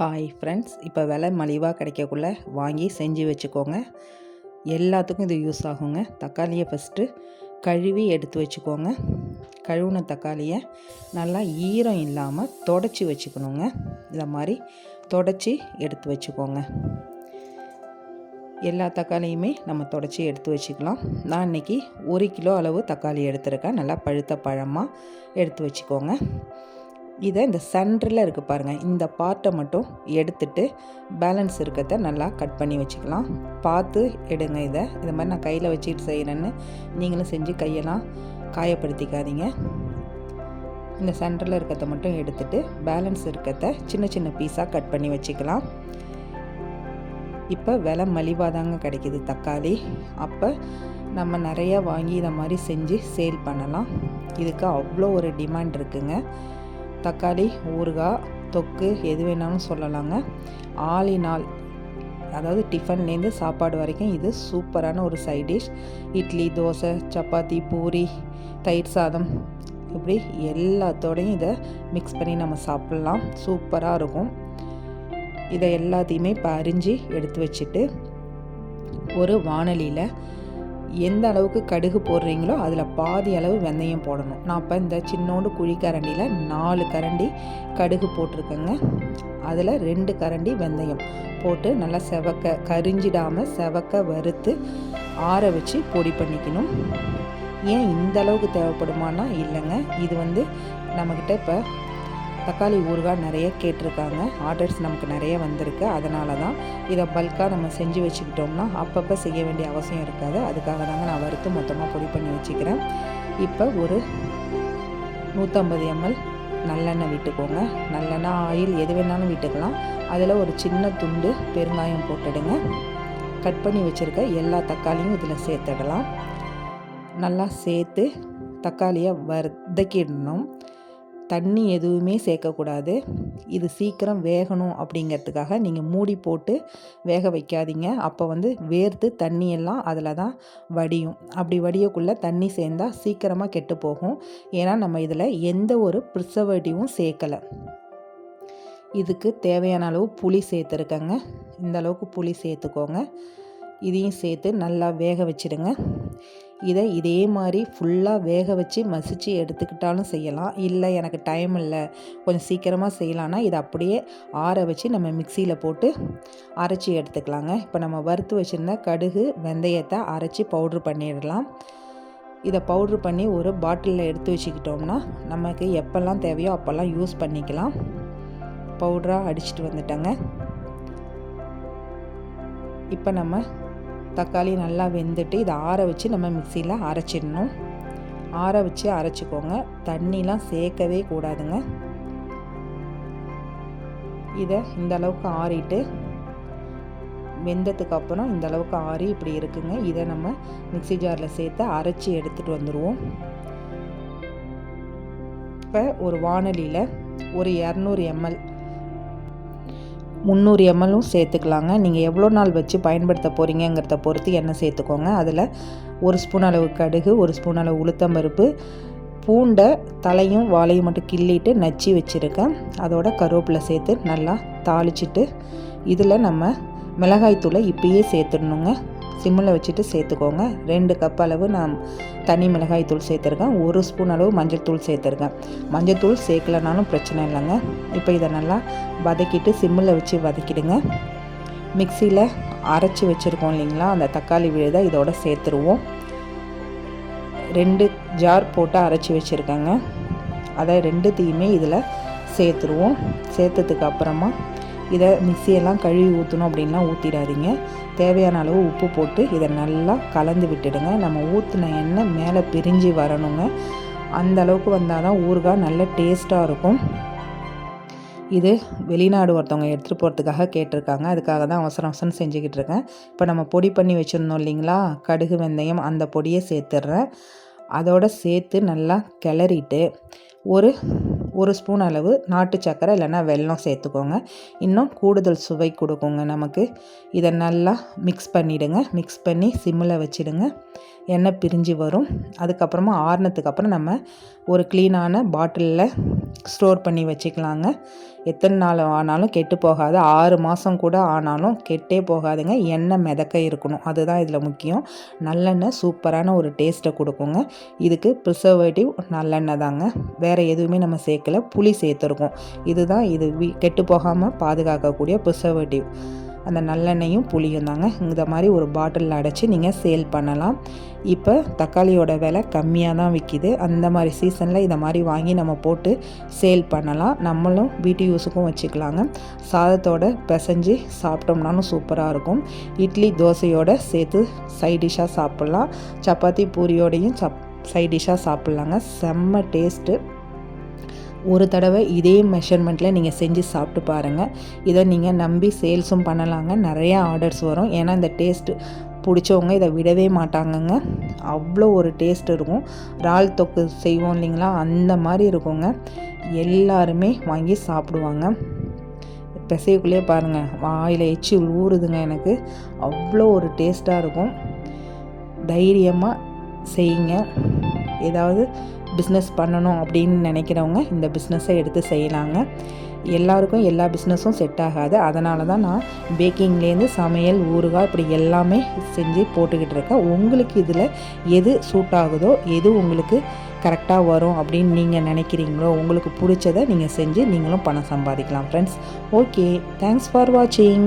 Hi friends இப்போ விலை மலிவாக கிடைக்கக்குள்ள வாங்கி செஞ்சு வச்சுக்கோங்க. எல்லாத்துக்கும் இது யூஸ் ஆகுங்க. தக்காளியை ஃபஸ்ட்டு கழுவி எடுத்து வச்சுக்கோங்க. கழுவுன தக்காளியை நல்லா ஈரம் இல்லாமல் தொடச்சி வச்சுக்கணுங்க. இதை மாதிரி தொடச்சி எடுத்து வச்சுக்கோங்க. எல்லா தக்காளியுமே நம்ம தொடச்சி எடுத்து வச்சுக்கலாம். நான் இன்றைக்கி ஒரு கிலோ அளவு தக்காளி எடுத்திருக்கேன். நல்லா பழுத்த பழமாக எடுத்து வச்சுக்கோங்க. இதை இந்த சென்டரில் இருக்குது பாருங்கள் இந்த பார்ட்டை மட்டும் எடுத்துட்டு பேலன்ஸ் இருக்கிறத நல்லா கட் பண்ணி வச்சுக்கலாம். பார்த்து எடுங்க இதை. இது மாதிரி நான் கையில் வச்சுட்டு செய்கிறேன்னு நீங்களும் செஞ்சு கையெல்லாம் காயப்படுத்திக்காதீங்க. இந்த சென்டரில் இருக்கிறத மட்டும் எடுத்துட்டு பேலன்ஸ் இருக்கிறத சின்ன சின்ன பீஸாக கட் பண்ணி வச்சுக்கலாம். இப்போ விலை மலிவாக தாங்க கிடைக்கிது தக்காளி. அப்போ நம்ம நிறையா வாங்கி இதை மாதிரி செஞ்சு சேல் பண்ணலாம். இதுக்கு அவ்வளோ ஒரு டிமாண்ட் இருக்குங்க. தக்காளி ஊறுகாய் தொக்கு எது வேணாலும் சொல்லலாங்க. ஆளினால் அதாவது டிஃபன்லேருந்து சாப்பாடு வரைக்கும் இது சூப்பரான ஒரு சைட் டிஷ். இட்லி தோசை சப்பாத்தி பூரி தயிர் சாதம் இப்படி எல்லாத்தோடையும் இதை மிக்ஸ் பண்ணி நம்ம சாப்பிட்லாம். சூப்பராக இருக்கும். இதை எல்லாத்தையுமே இப்போ அரிஞ்சு எடுத்து வச்சுட்டு ஒரு வானலியில் எந்த அளவுக்கு கடுகு போடுறீங்களோ அதில் பாதி அளவு வெந்தயம் போடணும். நான் இப்போ இந்த சின்னோண்டு குழி கரண்டியில் நாலு கரண்டி கடுகு போட்டிருக்கேங்க. அதில் ரெண்டு கரண்டி வெந்தயம் போட்டு நல்லா செவக்க கரிஞ்சிடாமல் செவக்க வறுத்து ஆற வச்சு பொடி பண்ணிக்கணும். ஏன் இந்த அளவுக்கு தேவைப்படுமானா இல்லைங்க. இது வந்து நம்மக்கிட்ட இப்போ தக்காளி ஊறுகாய் நிறைய கேட்டிருக்காங்க. ஆர்டர்ஸ் நமக்கு நிறைய வந்திருக்கு. அதனால தான் இதை பல்காக நம்ம செஞ்சு வச்சுக்கிட்டோம்னா அப்பப்போ செய்ய வேண்டிய அவசியம் இருக்காது. அதுக்காக தாங்க நான் வறுத்து மொத்தமாக பொடி பண்ணி வச்சுக்கிறேன். இப்போ ஒரு நூற்றம்பது எம்எல் நல்லெண்ணெய் விட்டுக்கோங்க. நல்லெண்ணெய் ஆயில் எது வேணாலும் விட்டுக்கலாம். அதில் ஒரு சின்ன துண்டு பெருங்காயம் போட்டுடுங்க. கட் பண்ணி வச்சுருக்க எல்லா தக்காளியும் இதில் சேர்த்துடலாம். நல்லா சேர்த்து தக்காளியை வதக்கிடணும். தண்ணி எதுவுமே சேர்க்கக்கூடாது. இது சீக்கிரம் வேகணும் அப்படிங்கிறதுக்காக நீங்கள் மூடி போட்டு வேக வைக்காதீங்க. அப்போ வந்து வேர்த்து தண்ணியெல்லாம் அதில் தான் வடியும். அப்படி வடியக்குள்ளே தண்ணி சேர்ந்தால் சீக்கிரமாக கெட்டு போகும். ஏன்னா நம்ம இதில் எந்த ஒரு ப்ரிசர்வேட்டிவும் சேர்க்கலை. இதுக்கு தேவையான அளவு புளி சேர்த்துருக்கேங்க. இந்த அளவுக்கு புளி சேர்த்துக்கோங்க. இதையும் சேர்த்து நல்லா வேக வச்சுடுங்க. இதை இதே மாதிரி ஃபுல்லாக வேக வச்சு மசித்து எடுத்துக்கிட்டாலும் செய்யலாம். இல்லை எனக்கு டைம் இல்லை. கொஞ்சம் சீக்கிரமாக செய்யலான்னா இதை அப்படியே ஆற வச்சு நம்ம மிக்சியில் போட்டு அரைச்சி எடுத்துக்கலாங்க. இப்போ நம்ம வறுத்து வச்சுருந்த கடுகு வெந்தயத்தை அரைச்சி பவுட்ரு பண்ணிடலாம். இதை பவுட்ரு பண்ணி ஒரு பாட்டிலில் எடுத்து வச்சுக்கிட்டோம்னா நமக்கு எப்போல்லாம் தேவையோ அப்போல்லாம் யூஸ் பண்ணிக்கலாம். பவுட்ராக அடிச்சுட்டு வந்துட்டேங்க. இப்போ நம்ம தக்காளி நல்லா வெந்துட்டு இதை ஆற வச்சு நம்ம மிக்சியில் அரைச்சிடணும். ஆற வச்சு அரைச்சிக்கோங்க. தண்ணிலாம் சேர்க்கவே கூடாதுங்க. இதை இந்த அளவுக்கு ஆறிட்டு வெந்ததுக்கு அப்புறம் இந்த அளவுக்கு ஆறி இப்படி இருக்குங்க. இதை நம்ம மிக்சி ஜாரில் சேர்த்து அரைச்சி எடுத்துகிட்டு வந்துடுவோம் இப்போ ஒரு வானலியில் ஒரு இரநூறு எம்எல் முந்நூறு எம்எல்லும் சேர்த்துக்கலாங்க. நீங்கள் எவ்வளோ நாள் வச்சு பயன்படுத்த போகிறீங்கிறத பொறுத்து எண்ணெய் சேர்த்துக்கோங்க. அதில் ஒரு ஸ்பூன் அளவு கடுகு ஒரு ஸ்பூன் அளவு உளுத்தம்பருப்பு பூண்டை தலையும் வாழையும் மட்டும் கிள்ளிட்டு நச்சு வச்சுருக்கேன். அதோட கருவேப்பிலை சேர்த்து நல்லா தாளிச்சிட்டு இதில் நம்ம மிளகாய்த்தூளை இப்பயே சேர்த்துடணுங்க. சிம்மில் வச்சுட்டு சேர்த்துக்கோங்க. ரெண்டு கப் அளவு நான் தனி மிளகாய் தூள் சேர்த்துருக்கேன். ஒரு ஸ்பூன் அளவு மஞ்சள் தூள் சேர்த்துருக்கேன். மஞ்சள் தூள் சேர்க்கலனாலும் பிரச்சனை இல்லைங்க. இப்போ இதை நல்லா வதக்கிட்டு சிம்மில் வச்சு வதக்கிடுங்க. மிக்சியில் அரைச்சி வச்சுருக்கோம் இல்லைங்களா? அந்த தக்காளி விழுதை இதோட சேர்த்துருவோம். ரெண்டு ஜார் போட்டு அரைச்சி வச்சுருக்கேங்க. அதை ரெண்டுத்தையுமே இதில் சேர்த்துருவோம். சேர்த்ததுக்கு அப்புறமா இதை மிக்சியெல்லாம் கழுவி ஊற்றணும் அப்படின்னா ஊற்றிடாதீங்க தேவையான அளவு உப்பு போட்டு இதை நல்லா கலந்து விட்டுடுங்க. நம்ம ஊற்றின எண்ணெய் மேலே பிரிஞ்சு வரணுங்க. அந்த அளவுக்கு வந்தால் தான் ஊறுகாய் நல்ல டேஸ்ட்டாக இருக்கும். இது வெளிநாடு ஒருத்தவங்க எடுத்துகிட்டு போகிறதுக்காக கேட்டிருக்காங்க. அதுக்காக தான் அவசரம் அவசரம் செஞ்சுக்கிட்டு இருக்கேன். இப்போ நம்ம பொடி பண்ணி வச்சுருந்தோம் இல்லைங்களா? கடுகு வெந்தயம் அந்த பொடியை சேர்த்துட்றேன். அதோடு சேர்த்து நல்லா கிளறிட்டு ஒரு ஒரு ஸ்பூன் அளவு நாட்டு சக்கரை இல்லைன்னா வெல்லம் சேர்த்துக்கோங்க. இன்னும் கூடுதல் சுவை கொடுக்குங்க நமக்கு. இதை நல்லா மிக்ஸ் பண்ணிவிடுங்க மிக்ஸ் பண்ணி சிம்மில் வச்சிடுங்க. எண்ணெய் பிரிஞ்சு வரும். அதுக்கப்புறமா ஆறுனதுக்கு அப்புறம் நம்ம ஒரு க்ளீனான பாட்டிலில் ஸ்டோர் பண்ணி வச்சுக்கலாங்க. எத்தனை நாள் ஆனாலும் கெட்டு போகாது. ஆறு மாதம் கூட ஆனாலும் கெட்டே போகாதுங்க. எண்ணெய் மிதக்க இருக்கணும். அதுதான் இதில் முக்கியம். நல்லெண்ணெய் சூப்பரான ஒரு டேஸ்ட்டை கொடுக்குங்க. இதுக்கு ப்ரிசர்வேட்டிவ் நல்லெண்ணெய் தாங்க. வேறு எதுவுமே நம்ம சேர்க்கல. புளி சேர்த்துருக்கோம். இதுதான் இது. வீ கெட்டு போகாமல் பாதுகாக்கக்கூடிய ப்ரிசர்வேட்டிவ் அந்த நல்லெண்ணெயும் புளியும் தாங்க. இந்த மாதிரி ஒரு பாட்டிலில் அடைச்சி நீங்கள் சேல் பண்ணலாம். இப்போ தக்காளியோட விலை கம்மியாக தான் விற்கிது அந்த மாதிரி சீசனில் இதை மாதிரி வாங்கி நம்ம போட்டு சேல் பண்ணலாம். நம்மளும் வீட்டு யூஸுக்கும் வச்சுக்கலாங்க. சாதத்தோட பிசைஞ்சு சாப்பிட்டோம்னாலும் சூப்பராக இருக்கும். இட்லி தோசையோடு சேர்த்து சைட் டிஷ்ஷாக சாப்பிட்லாம். சப்பாத்தி பூரியோடையும் சப் சைட் டிஷ்ஷாக சாப்பிட்லாங்க. செம்ம டேஸ்ட்டு ஒரு தடவை இதே மெஷர்மெண்ட்டில் நீங்கள் செஞ்சு சாப்பிட்டு பாருங்கள் இதை நீங்கள் நம்பி சேல்ஸும் பண்ணலாங்க. நிறையா ஆர்டர்ஸ் வரும். ஏன்னா இந்த டேஸ்ட்டு பிடிச்சவங்க இதை விடவே மாட்டாங்கங்க. அவ்வளோ ஒரு டேஸ்ட் இருக்கும். இறால் தொக்கு செய்வோம் இல்லைங்களா? அந்த மாதிரி இருக்குங்க. எல்லாருமே வாங்கி சாப்பிடுவாங்க. பிசைக்குள்ளே பாருங்கள் வாயில் எச்சி ஊறுதுங்க எனக்கு. அவ்வளோ ஒரு டேஸ்ட்டாக இருக்கும். தைரியமாக செய்யுங்க. ஏதாவது பிஸ்னஸ் பண்ணணும் அப்படின்னு நினைக்கிறவங்க இந்த பிஸ்னஸை எடுத்து செய்யலாங்க. எல்லாருக்கும் எல்லா பிஸ்னஸும் செட் ஆகாது. அதனால தான் நான் பேக்கிங்லேருந்து சமையல் ஊறுகாய் இப்படி எல்லாமே செஞ்சு போட்டுக்கிட்டு இருக்கேன். உங்களுக்கு இதில் எது சூட் ஆகுதோ எது உங்களுக்கு கரெக்டாக வரும் அப்படின்னு நீங்கள் நினைக்கிறீங்களோ உங்களுக்கு பிடிச்சதை நீங்கள் செஞ்சு நீங்களும் பணம் சம்பாதிக்கலாம் ஃப்ரெண்ட்ஸ் ஓகே தேங்க்ஸ் ஃபார் வாட்சிங்